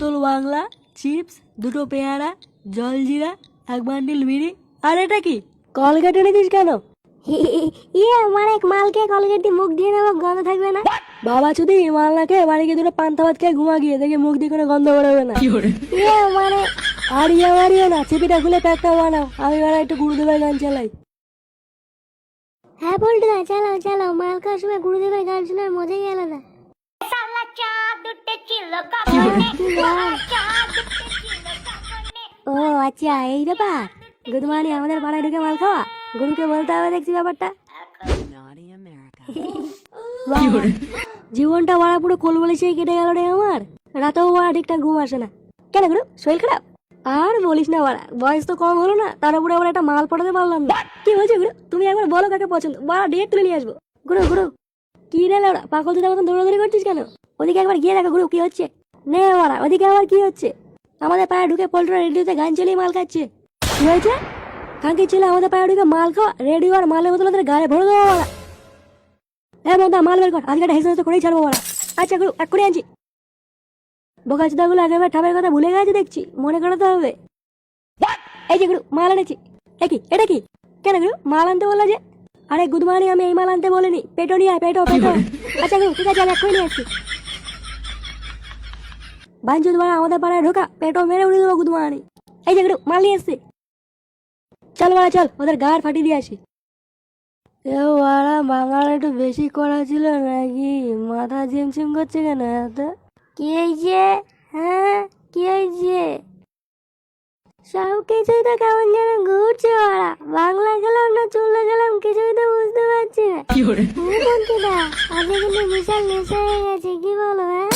বোতল বাংলা চিপস দুটো পেয়ারা জলজিরা এক বান্ডিল বিড়ি আর এটা কি? কলগেট এনেছিস কেন? ইয়ে মানে মালকে কলগেট দিয়ে মুখ দিয়ে নেব গন্ধ থাকবে না। বাবা চুদি মাল না খেয়ে বাড়ি গিয়ে দুটো পান্তা ভাত খেয়ে ঘুমা গিয়ে দেখে মুখ দিয়ে কোনো গন্ধ বেরোবে না। ইয়ে মানে আর ইয়ে মারিও না চিপিটা খুলে প্যাকটা বানাও। আমি বেড়া একটু গুরুদেবের গান চালাই। হ্যাঁ বলটু না চালাও চালাও। মাল খাওয়ার সময় গুরুদেবের গান শোনার মজাই আলাদা? ও আচ্ছা এই ব্যাপার গুড মর্নিং আমাদের পাড়ায় ঢুকে মাল খাওয়া। গুরুকে বলতে হবে দেখছি ব্যাপারটা। জীবনটা বাড়া পুরো কোল বলেছে কেটে গেল রে আমার। রাতেও বাড়া ঠিকঠাক ঘুম আসে না। কেন গুরু? শরীর খারাপ? আর বলিস না বাড়া বয়স তো কম হলো না তার উপরে আবার একটা মাল পটাতে পারলাম না। কি হয়েছে গুরু? তুমি একবার বলো কাকে পছন্দ। বাড়া ডেট তুলে নিয়ে আসব। গুরু গুরু। কি রে ওরা পাগল তুই মতন দৌড়াদৌড়ি করছিস কেন? ওদিকে একবার গিয়ে দেখো গুরু কি হচ্ছে। নে বাড়া ওদিকে আবার কি হচ্ছে? আমাদের পায়ে ঢুকে পোল্ট্রা রেডিওতে গান চালিয়ে মাল খাচ্ছে। কি হয়েছে? কাকে ছেলে আমাদের পায়ে ঢুকে মাল খাওয়া রেডিও আর মালের বোতল ওদের গায়ে ভরে দেবো বাড়া হ্যাঁ মমতা মাল বের কর আজকে একটা হেসে করেই ছাড়বো বলা আচ্ছা গুরু এক করে আনছি। বোকা চুদাগুলো আগেবার ঠামের কথা ভুলে গেছে দেখছি মনে করাতে হবে। এই যে গুরু মাল এনেছি। এ কি এটা কি? কেন গুরু মাল আনতে বলল যে? আরে গুড মর্নিং আমি এই মাল আনতে বলিনি। পেটো নিয়ে পেটো পেটো। আচ্ছা গুরু ঠিক আছে আমি এক করে নিয়ে আসছি। বাঞ্চু তোমার আমাদের পাড়ায় ঢোকা পেটো মেরে উড়ে দেবো গুড মর্নিং এই যে মাল এসছি। চল বাড়া চল ওদের গাড় ফাটিয়ে দিয়ে আসি। এ ওরা বাঙাল একটু বেশি করা ছিল নাকি? মাথা ঝিমঝিম করছে কেন এত? কি হয়েছে? হ্যাঁ কি হয়েছে? সব কিছুই তো কেমন যেন ঘুরছে ওরা বাংলা গেলাম না চলে গেলাম কিছুই তো বুঝতে পারছি না। আজকে কিন্তু বিশাল নেশা হয়ে গেছে কি বলো হ্যাঁ?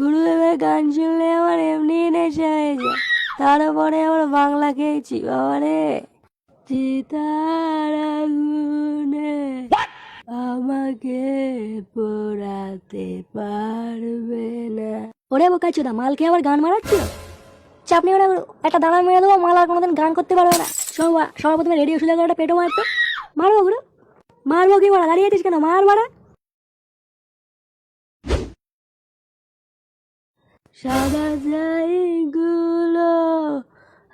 গুরুদেবের গান শুনলে আমার এমনি নেশা হয়ে যায়। তারপরে আবার বাংলা খেয়েছি বাবারে। চিতার আগুনে আমাকে পোড়াতে পারবে না। ওরে বোকা চোদা মাল খেয়ে আবার গান মারাচ্ছিল চাপ নেই ওরা একটা দাঁড়া মেরে দেবো মাল আর কোনোদিন গান করতে পারবে না। সব সবার প্রথমে রেডিও সুযোগ একটা পেটো মারতো। মারবো গুরু? মারবো কি মারা? দাঁড়িয়ে আছিস কেন? মার মারা? সাদা যাইগুলো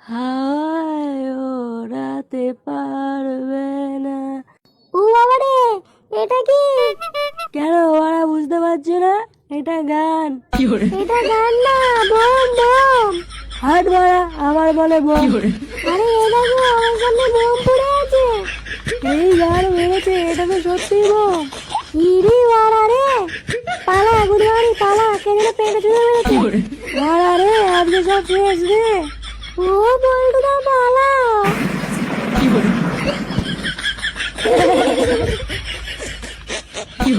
হাওয়ায় ওড়াতে পারবে না। ও বাবা রে এটা কি? কেন ওরা বুঝতে পারছ না? এটা গান। এটা গান না বোম বোম। হাট মারা আমার বলে বল? আরে এ দেখো আমার সামনে বোম পড়ে আছে। এই গান মেরেছে এটা তো সত্যি বল ইরি বাড়া রে। পালা গুড়ি পালা কে যেন পেটে চুলে মেরেছে মারা রে শেষ রে ও বলটু দা পালা কি